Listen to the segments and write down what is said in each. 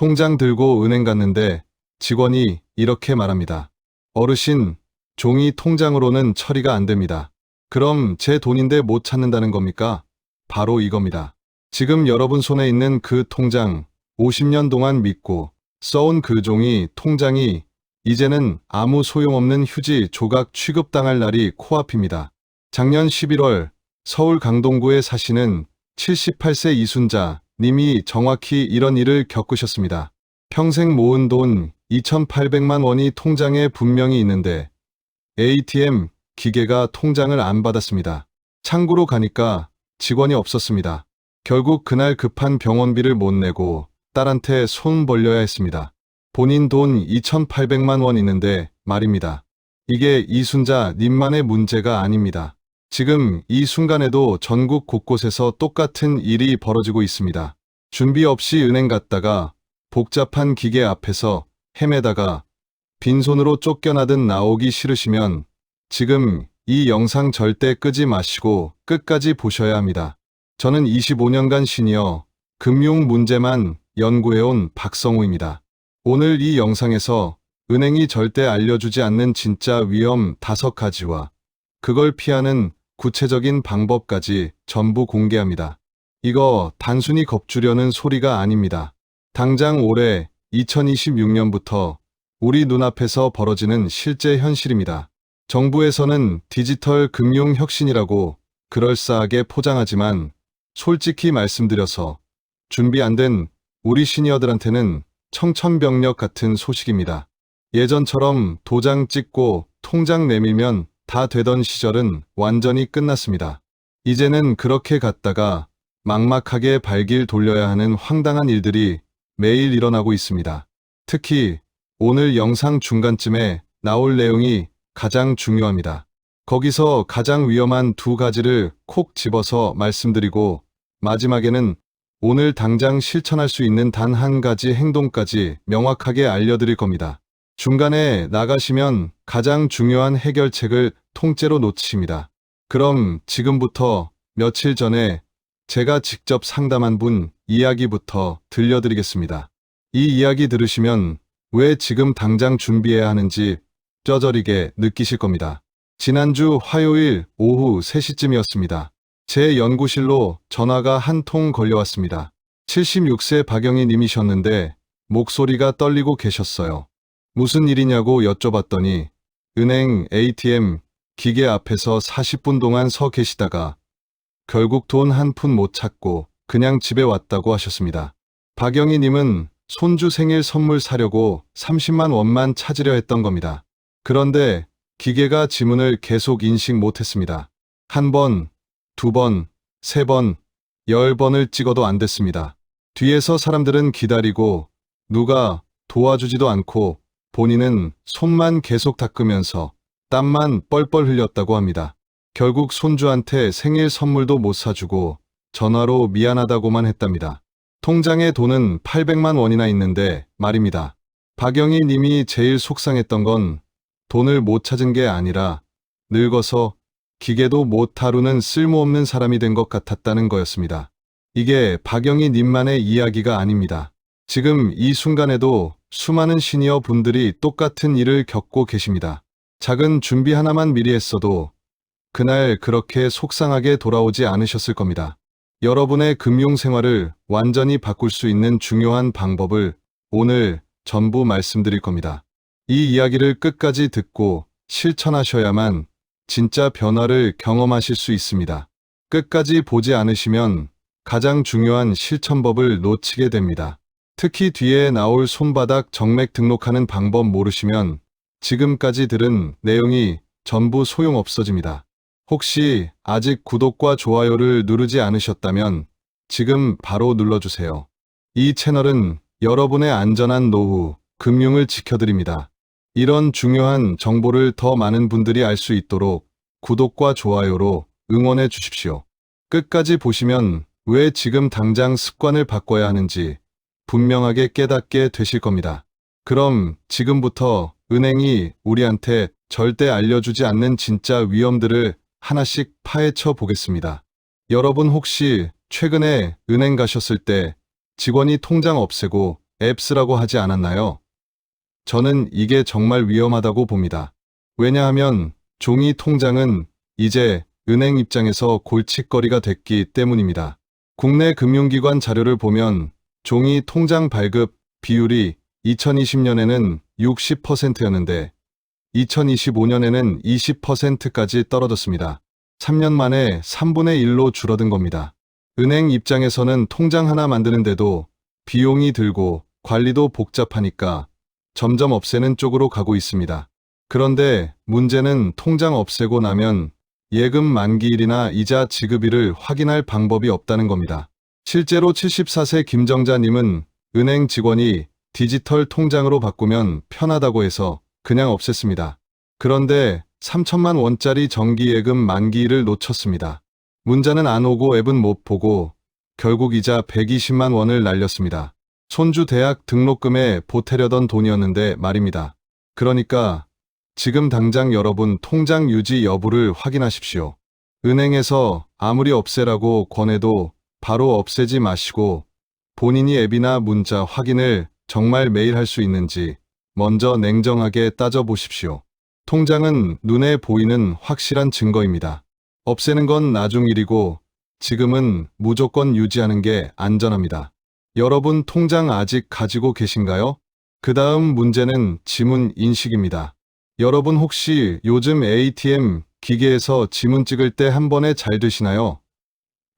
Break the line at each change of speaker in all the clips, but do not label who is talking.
통장 들고 은행 갔는데 직원이 이렇게 말합니다. 어르신, 종이 통장으로는 처리가 안 됩니다. 그럼 제 돈인데 못 찾는다는 겁니까? 바로 이겁니다. 지금 여러분 손에 있는 그 통장, 50년 동안 믿고 써온 그 종이 통장이 이제는 아무 소용없는 휴지 조각 취급당할 날이 코앞입니다. 작년 11월 서울 강동구에 사시는 78세 이순자 님이 정확히 이런 일을 겪으셨습니다. 평생 모은 돈 2,800만 원이 통장에 분명히 있는데 ATM 기계가 통장을 안 받았습니다. 창구로 가니까 직원이 없었습니다. 결국 그날 급한 병원비를 못 내고 딸한테 손 벌려야 했습니다. 본인 돈 2,800만 원 있는데 말입니다. 이게 이순자 님만의 문제가 아닙니다. 지금 이 순간에도 전국 곳곳에서 똑같은 일이 벌어지고 있습니다. 준비 없이 은행 갔다가 복잡한 기계 앞에서 헤매다가 빈손으로 쫓겨나듯 나오기 싫으시면 지금 이 영상 절대 끄지 마시고 끝까지 보셔야 합니다. 저는 25년간 시니어 금융 문제만 연구해온 박성우입니다. 오늘 이 영상에서 은행이 절대 알려주지 않는 진짜 위험 5가지와 그걸 피하는 구체적인 방법까지 전부 공개합니다. 이거 단순히 겁주려는 소리가 아닙니다. 당장 올해 2026년부터 우리 눈앞에서 벌어지는 실제 현실입니다. 정부에서는 디지털 금융 혁신이라고 그럴싸하게 포장하지만 솔직히 말씀드려서 준비 안 된 우리 시니어들한테는 청천벽력 같은 소식입니다. 예전처럼 도장 찍고 통장 내밀면 다 되던 시절은 완전히 끝났습니다. 이제는 그렇게 갔다가 막막하게 발길 돌려야 하는 황당한 일들이 매일 일어나고 있습니다. 특히 오늘 영상 중간쯤에 나올 내용이 가장 중요합니다. 거기서 가장 위험한 두 가지를 콕 집어서 말씀드리고 마지막에는 오늘 당장 실천할 수 있는 단 한 가지 행동까지 명확하게 알려드릴 겁니다. 중간에 나가시면 가장 중요한 해결책을 통째로 놓치십니다. 그럼 지금부터 며칠 전에 제가 직접 상담한 분 이야기부터 들려드리겠습니다. 이 이야기 들으시면 왜 지금 당장 준비해야 하는지 쩌저리게 느끼실 겁니다. 지난주 화요일 오후 3시쯤이었습니다. 제 연구실로 전화가 한 통 걸려왔습니다. 76세 박영희 님이셨는데 목소리가 떨리고 계셨어요. 무슨 일이냐고 여쭤봤더니 은행 ATM 기계 앞에서 40분 동안 서 계시다가 결국 돈 한 푼 못 찾고 그냥 집에 왔다고 하셨습니다. 박영희 님은 손주 생일 선물 사려고 30만 원만 찾으려 했던 겁니다. 그런데 기계가 지문을 계속 인식 못했습니다. 한 번, 두 번, 세 번, 열 번을 찍어도 안 됐습니다. 뒤에서 사람들은 기다리고 누가 도와주지도 않고 본인은 손만 계속 닦으면서 땀만 뻘뻘 흘렸다고 합니다. 결국 손주한테 생일 선물도 못 사주고 전화로 미안하다고만 했답니다. 통장에 돈은 800만 원이나 있는데 말입니다. 박영희 님이 제일 속상했던 건 돈을 못 찾은 게 아니라 늙어서 기계도 못 다루는 쓸모없는 사람이 된 것 같았다는 거였습니다. 이게 박영희 님만의 이야기가 아닙니다. 지금 이 순간에도 수많은 시니어 분들이 똑같은 일을 겪고 계십니다. 작은 준비 하나만 미리 했어도 그날 그렇게 속상하게 돌아오지 않으셨을 겁니다. 여러분의 금융 생활을 완전히 바꿀 수 있는 중요한 방법을 오늘 전부 말씀드릴 겁니다. 이 이야기를 끝까지 듣고 실천하셔야만 진짜 변화를 경험하실 수 있습니다. 끝까지 보지 않으시면 가장 중요한 실천법을 놓치게 됩니다. 특히 뒤에 나올 손바닥 정맥 등록하는 방법 모르시면 지금까지 들은 내용이 전부 소용없어집니다. 혹시 아직 구독과 좋아요를 누르지 않으셨다면 지금 바로 눌러주세요. 이 채널은 여러분의 안전한 노후, 금융을 지켜드립니다. 이런 중요한 정보를 더 많은 분들이 알 수 있도록 구독과 좋아요로 응원해 주십시오. 끝까지 보시면 왜 지금 당장 습관을 바꿔야 하는지 분명하게 깨닫게 되실 겁니다. 그럼 지금부터 은행이 우리한테 절대 알려주지 않는 진짜 위험들을 하나씩 파헤쳐 보겠습니다. 여러분 혹시 최근에 은행 가셨을 때 직원이 통장 없애고 앱 쓰라고 하지 않았나요? 저는 이게 정말 위험하다고 봅니다. 왜냐하면 종이 통장은 이제 은행 입장에서 골칫거리가 됐기 때문입니다. 국내 금융기관 자료를 보면 종이 통장 발급 비율이 2020년에는 60%였는데 2025년에는 20%까지 떨어졌습니다. 3년 만에 3분의 1로 줄어든 겁니다. 은행 입장에서는 통장 하나 만드는데도 비용이 들고 관리도 복잡하니까 점점 없애는 쪽으로 가고 있습니다. 그런데 문제는 통장 없애고 나면 예금 만기일이나 이자 지급일을 확인할 방법이 없다는 겁니다. 실제로 74세 김정자님은 은행 직원이 디지털 통장으로 바꾸면 편하다고 해서 그냥 없앴습니다. 그런데 3천만 원짜리 정기예금 만기일을 놓쳤습니다. 문자는 안 오고 앱은 못 보고 결국 이자 120만 원을 날렸습니다. 손주 대학 등록금에 보태려던 돈이었는데 말입니다. 그러니까 지금 당장 여러분 통장 유지 여부를 확인하십시오. 은행에서 아무리 없애라고 권해도 바로 없애지 마시고 본인이 앱이나 문자 확인을 정말 매일 할 수 있는지 먼저 냉정하게 따져보십시오. 통장은 눈에 보이는 확실한 증거입니다. 없애는 건 나중 일이고 지금은 무조건 유지하는 게 안전합니다. 여러분 통장 아직 가지고 계신가요? 그 다음 문제는 지문 인식입니다. 여러분 혹시 요즘 ATM 기계에서 지문 찍을 때 한 번에 잘 되시나요?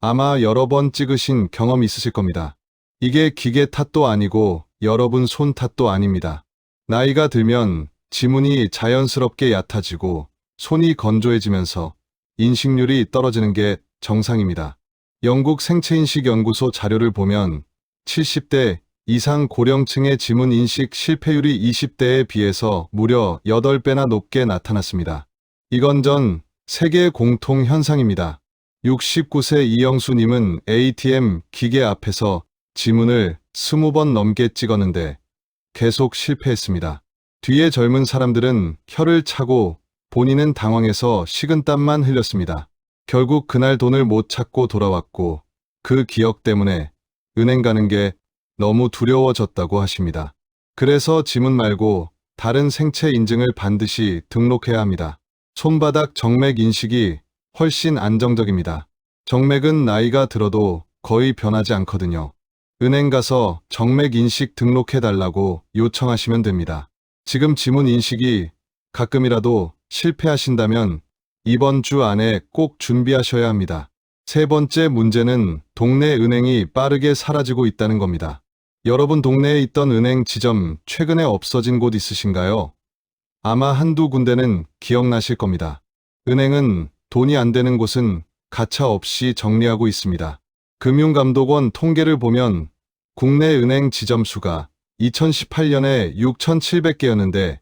아마 여러 번 찍으신 경험 있으실 겁니다. 이게 기계 탓도 아니고 여러분 손 탓도 아닙니다. 나이가 들면 지문이 자연스럽게 얕아지고 손이 건조해지면서 인식률이 떨어지는 게 정상입니다. 영국 생체인식연구소 자료를 보면 70대 이상 고령층의 지문 인식 실패율이 20대에 비해서 무려 8배나 높게 나타났습니다. 이건 전 세계 공통 현상입니다. 69세 이영수님은 ATM 기계 앞에서 지문을 20번 넘게 찍었는데 계속 실패했습니다. 뒤에 젊은 사람들은 혀를 차고 본인은 당황해서 식은땀만 흘렸습니다. 결국 그날 돈을 못 찾고 돌아왔고 그 기억 때문에 은행 가는 게 너무 두려워졌다고 하십니다. 그래서 지문 말고 다른 생체 인증을 반드시 등록해야 합니다. 손바닥 정맥 인식이 훨씬 안정적입니다. 정맥은 나이가 들어도 거의 변하지 않거든요. 은행 가서 정맥 인식 등록해 달라고 요청하시면 됩니다. 지금 지문 인식이 가끔이라도 실패하신다면 이번 주 안에 꼭 준비하셔야 합니다. 세 번째 문제는 동네 은행이 빠르게 사라지고 있다는 겁니다. 여러분 동네에 있던 은행 지점 최근에 없어진 곳 있으신가요? 아마 한두 군데는 기억나실 겁니다. 은행은 돈이 안 되는 곳은 가차 없이 정리하고 있습니다. 금융감독원 통계를 보면 국내 은행 지점 수가 2018년에 6,700개였는데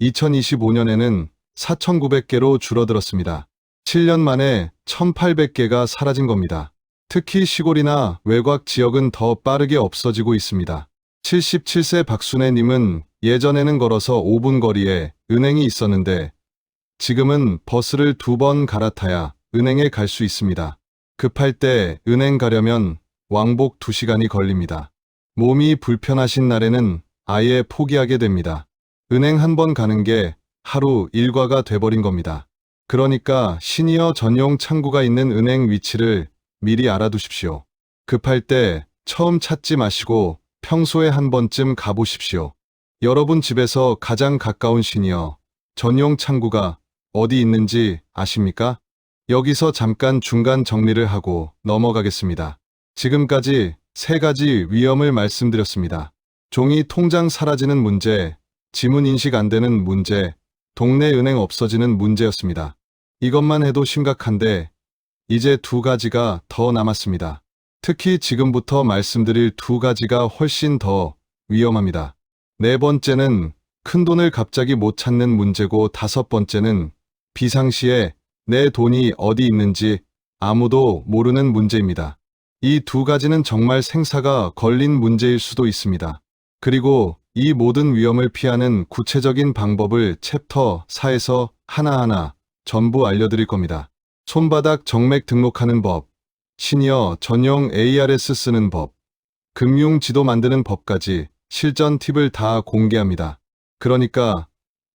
2025년에는 4,900개로 줄어들었습니다. 7년 만에 1,800개가 사라진 겁니다. 특히 시골이나 외곽 지역은 더 빠르게 없어지고 있습니다. 77세 박순애님은 예전에는 걸어서 5분 거리에 은행이 있었는데 지금은 버스를 두 번 갈아타야 은행에 갈 수 있습니다. 급할 때 은행 가려면 왕복 2시간이 걸립니다. 몸이 불편하신 날에는 아예 포기하게 됩니다. 은행 한 번 가는 게 하루 일과가 돼버린 겁니다. 그러니까 시니어 전용 창구가 있는 은행 위치를 미리 알아두십시오. 급할 때 처음 찾지 마시고 평소에 한 번쯤 가보십시오. 여러분 집에서 가장 가까운 시니어 전용 창구가 어디 있는지 아십니까? 여기서 잠깐 중간 정리를 하고 넘어가겠습니다. 지금까지 세 가지 위험을 말씀드렸습니다. 종이 통장 사라지는 문제, 지문 인식 안 되는 문제, 동네 은행 없어지는 문제였습니다. 이것만 해도 심각한데 이제 두 가지가 더 남았습니다. 특히 지금부터 말씀드릴 두 가지가 훨씬 더 위험합니다. 네 번째는 큰 돈을 갑자기 못 찾는 문제고 다섯 번째는 비상시에 내 돈이 어디 있는지 아무도 모르는 문제입니다. 이 두 가지는 정말 생사가 걸린 문제일 수도 있습니다. 그리고 이 모든 위험을 피하는 구체적인 방법을 챕터 4에서 하나하나 전부 알려드릴 겁니다. 손바닥 정맥 등록하는 법, 시니어 전용 ARS 쓰는 법, 금융 지도 만드는 법까지 실전 팁을 다 공개합니다. 그러니까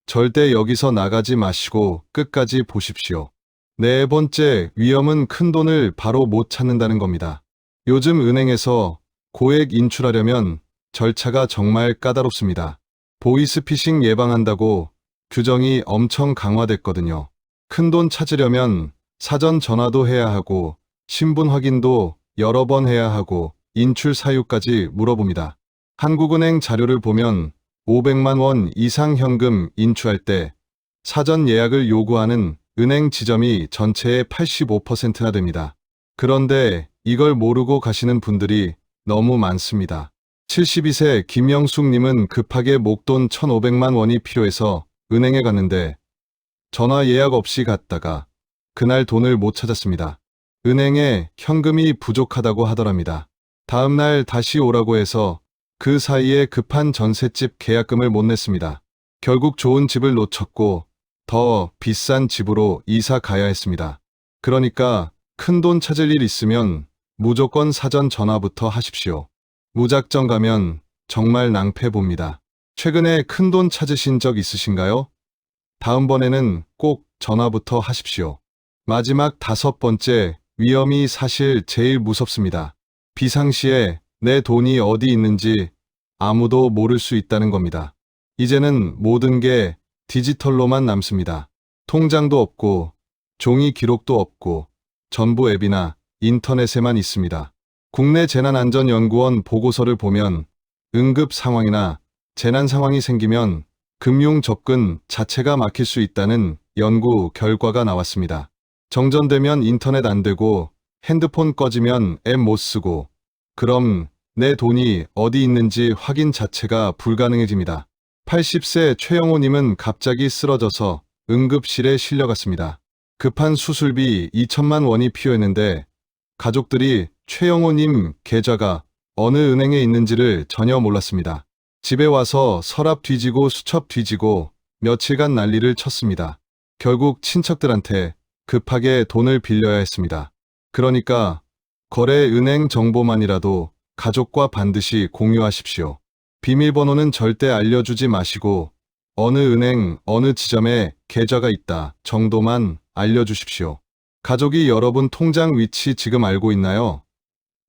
절대 여기서 나가지 마시고 끝까지 보십시오. 네 번째 위험은 큰 돈을 바로 못 찾는다는 겁니다. 요즘 은행에서 고액 인출하려면 절차가 정말 까다롭습니다. 보이스피싱 예방한다고 규정이 엄청 강화됐거든요. 큰 돈 찾으려면 사전 전화도 해야 하고 신분 확인도 여러 번 해야 하고 인출 사유까지 물어봅니다. 한국은행 자료를 보면 500만 원 이상 현금 인출할 때 사전 예약을 요구하는 은행 지점이 전체의 85%나 됩니다. 그런데 이걸 모르고 가시는 분들이 너무 많습니다. 72세 김영숙님은 급하게 목돈 1,500만 원이 필요해서 은행에 갔는데 전화 예약 없이 갔다가 그날 돈을 못 찾았습니다. 은행에 현금이 부족하다고 하더랍니다. 다음날 다시 오라고 해서 그 사이에 급한 전셋집 계약금을 못 냈습니다. 결국 좋은 집을 놓쳤고 더 비싼 집으로 이사 가야 했습니다. 그러니까 큰 돈 찾을 일 있으면 무조건 사전 전화부터 하십시오. 무작정 가면 정말 낭패 봅니다. 최근에 큰 돈 찾으신 적 있으신가요? 다음번에는 꼭 전화부터 하십시오. 마지막 다섯 번째 위험이 사실 제일 무섭습니다. 비상시에 내 돈이 어디 있는지 아무도 모를 수 있다는 겁니다. 이제는 모든 게 디지털로만 남습니다. 통장도 없고 종이 기록도 없고 전부 앱이나 인터넷에만 있습니다. 국내 재난안전연구원 보고서를 보면 응급 상황이나 재난 상황이 생기면 금융 접근 자체가 막힐 수 있다는 연구 결과가 나왔습니다. 정전되면 인터넷 안 되고 핸드폰 꺼지면 앱 못 쓰고 그럼 내 돈이 어디 있는지 확인 자체가 불가능해집니다. 80세 최영호님은 갑자기 쓰러져서 응급실에 실려갔습니다. 급한 수술비 2천만 원이 필요했는데 가족들이 최영호님 계좌가 어느 은행에 있는지를 전혀 몰랐습니다. 집에 와서 서랍 뒤지고 수첩 뒤지고 며칠간 난리를 쳤습니다. 결국 친척들한테 급하게 돈을 빌려야 했습니다. 그러니까 거래 은행 정보만이라도 가족과 반드시 공유하십시오. 비밀번호는 절대 알려주지 마시고 어느 은행, 어느 지점에 계좌가 있다 정도만 알려주십시오. 가족이 여러분 통장 위치 지금 알고 있나요?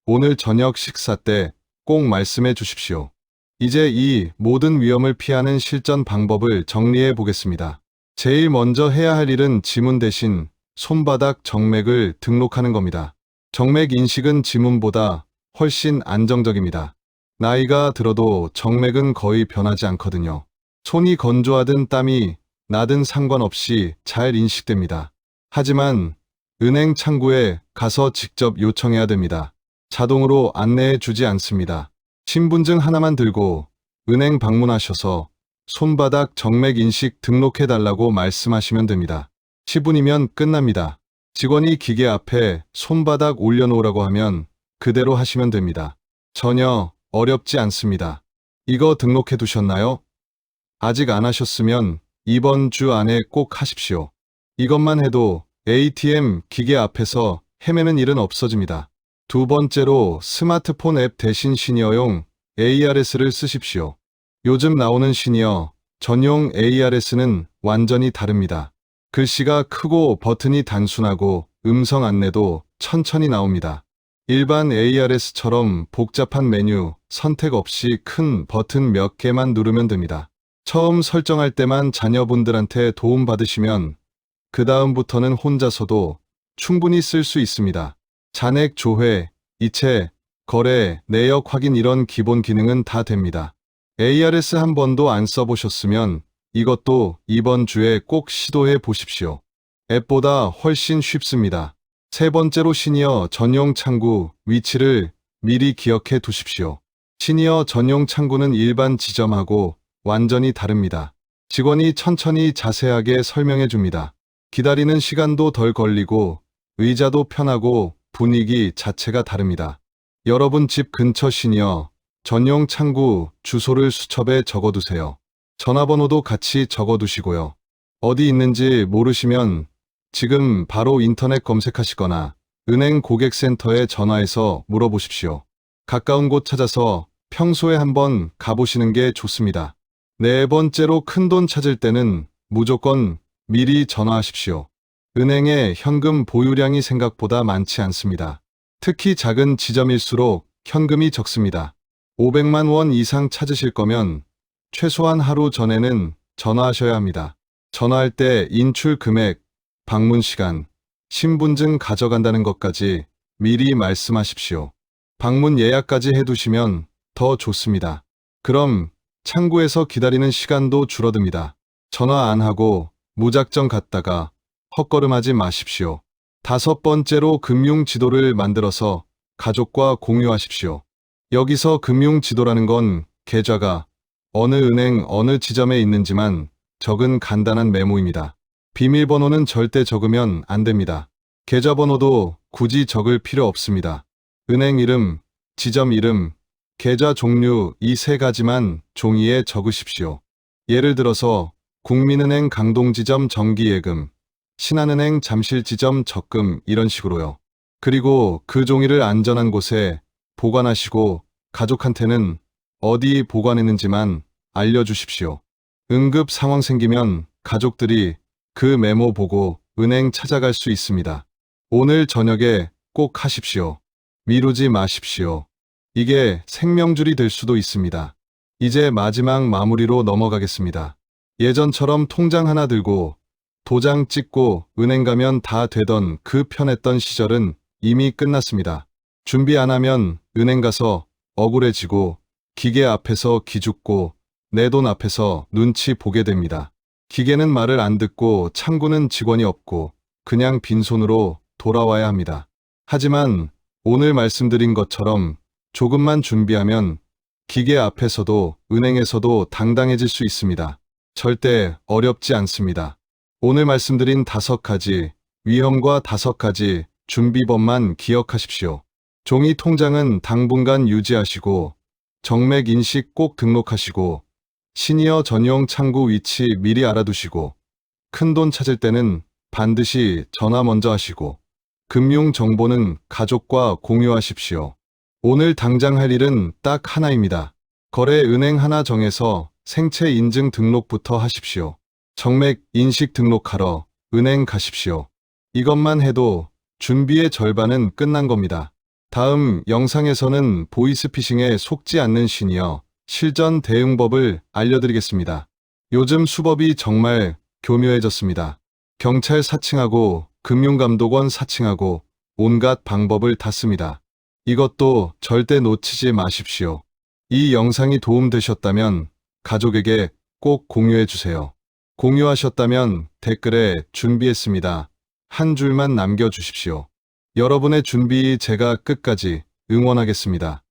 오늘 저녁 식사 때 꼭 말씀해 주십시오. 이제 이 모든 위험을 피하는 실전 방법을 정리해 보겠습니다. 제일 먼저 해야 할 일은 지문 대신 손바닥 정맥을 등록하는 겁니다. 정맥 인식은 지문보다 훨씬 안정적입니다. 나이가 들어도 정맥은 거의 변하지 않거든요. 손이 건조하든 땀이 나든 상관없이 잘 인식됩니다. 하지만 은행 창구에 가서 직접 요청해야 됩니다. 자동으로 안내해 주지 않습니다. 신분증 하나만 들고 은행 방문하셔서 손바닥 정맥 인식 등록해 달라고 말씀하시면 됩니다. 10분이면 끝납니다. 직원이 기계 앞에 손바닥 올려놓으라고 하면 그대로 하시면 됩니다. 전혀 어렵지 않습니다. 이거 등록해 두셨나요? 아직 안 하셨으면 이번 주 안에 꼭 하십시오. 이것만 해도 ATM 기계 앞에서 헤매는 일은 없어집니다. 두 번째로 스마트폰 앱 대신 시니어용 ARS를 쓰십시오. 요즘 나오는 시니어 전용 ARS는 완전히 다릅니다. 글씨가 크고 버튼이 단순하고 음성 안내도 천천히 나옵니다. 일반 ARS처럼 복잡한 메뉴, 선택 없이 큰 버튼 몇 개만 누르면 됩니다. 처음 설정할 때만 자녀분들한테 도움 받으시면 그 다음부터는 혼자서도 충분히 쓸 수 있습니다. 잔액 조회, 이체, 거래, 내역 확인 이런 기본 기능은 다 됩니다. ARS 한 번도 안 써보셨으면 이것도 이번 주에 꼭 시도해 보십시오. 앱보다 훨씬 쉽습니다. 세 번째로 시니어 전용 창구 위치를 미리 기억해 두십시오. 시니어 전용 창구는 일반 지점하고 완전히 다릅니다. 직원이 천천히 자세하게 설명해 줍니다. 기다리는 시간도 덜 걸리고 의자도 편하고 분위기 자체가 다릅니다. 여러분 집 근처 시니어 전용 창구 주소를 수첩에 적어두세요. 전화번호도 같이 적어두시고요. 어디 있는지 모르시면 지금 바로 인터넷 검색하시거나 은행 고객센터에 전화해서 물어보십시오. 가까운 곳 찾아서 평소에 한번 가보시는 게 좋습니다. 네 번째로 큰돈 찾을 때는 무조건 미리 전화하십시오. 은행에 현금 보유량이 생각보다 많지 않습니다. 특히 작은 지점일수록 현금이 적습니다. 500만 원 이상 찾으실 거면 최소한 하루 전에는 전화하셔야 합니다. 전화할 때 인출 금액, 방문 시간, 신분증 가져간다는 것까지 미리 말씀하십시오. 방문 예약까지 해두시면 더 좋습니다. 그럼 창구에서 기다리는 시간도 줄어듭니다. 전화 안 하고 무작정 갔다가 헛걸음하지 마십시오. 다섯 번째로 금융 지도를 만들어서 가족과 공유하십시오. 여기서 금융 지도라는 건 계좌가 어느 은행 어느 지점에 있는지만 적은 간단한 메모입니다. 비밀번호는 절대 적으면 안 됩니다. 계좌번호도 굳이 적을 필요 없습니다. 은행 이름, 지점 이름, 계좌 종류 이 세 가지만 종이에 적으십시오. 예를 들어서 국민은행 강동지점 정기예금, 신한은행 잠실지점 적금 이런 식으로요. 그리고 그 종이를 안전한 곳에 보관하시고 가족한테는 어디 보관했는지만 알려주십시오. 응급 상황 생기면 가족들이 그 메모 보고 은행 찾아갈 수 있습니다. 오늘 저녁에 꼭 하십시오. 미루지 마십시오. 이게 생명줄이 될 수도 있습니다. 이제 마지막 마무리로 넘어가겠습니다. 예전처럼 통장 하나 들고 도장 찍고 은행 가면 다 되던 그 편했던 시절은 이미 끝났습니다. 준비 안 하면 은행 가서 억울해지고 기계 앞에서 기죽고 내 돈 앞에서 눈치 보게 됩니다. 기계는 말을 안 듣고 창구는 직원이 없고 그냥 빈손으로 돌아와야 합니다. 하지만 오늘 말씀드린 것처럼 조금만 준비하면 기계 앞에서도 은행에서도 당당해질 수 있습니다. 절대 어렵지 않습니다. 오늘 말씀드린 다섯 가지 위험과 다섯 가지 준비법만 기억하십시오. 종이 통장은 당분간 유지하시고 정맥 인식 꼭 등록하시고 시니어 전용 창구 위치 미리 알아두시고 큰 돈 찾을 때는 반드시 전화 먼저 하시고 금융 정보는 가족과 공유하십시오. 오늘 당장 할 일은 딱 하나입니다. 거래 은행 하나 정해서 생체 인증 등록부터 하십시오. 정맥 인식 등록하러 은행 가십시오. 이것만 해도 준비의 절반은 끝난 겁니다. 다음 영상에서는 보이스피싱에 속지 않는 시니어 실전 대응법을 알려드리겠습니다. 요즘 수법이 정말 교묘해졌습니다. 경찰 사칭하고 금융감독원 사칭하고 온갖 방법을 다 씁니다. 이것도 절대 놓치지 마십시오. 이 영상이 도움되셨다면 가족에게 꼭 공유해 주세요. 공유하셨다면 댓글에 준비했습니다. 한 줄만 남겨주십시오. 여러분의 준비 제가 끝까지 응원하겠습니다.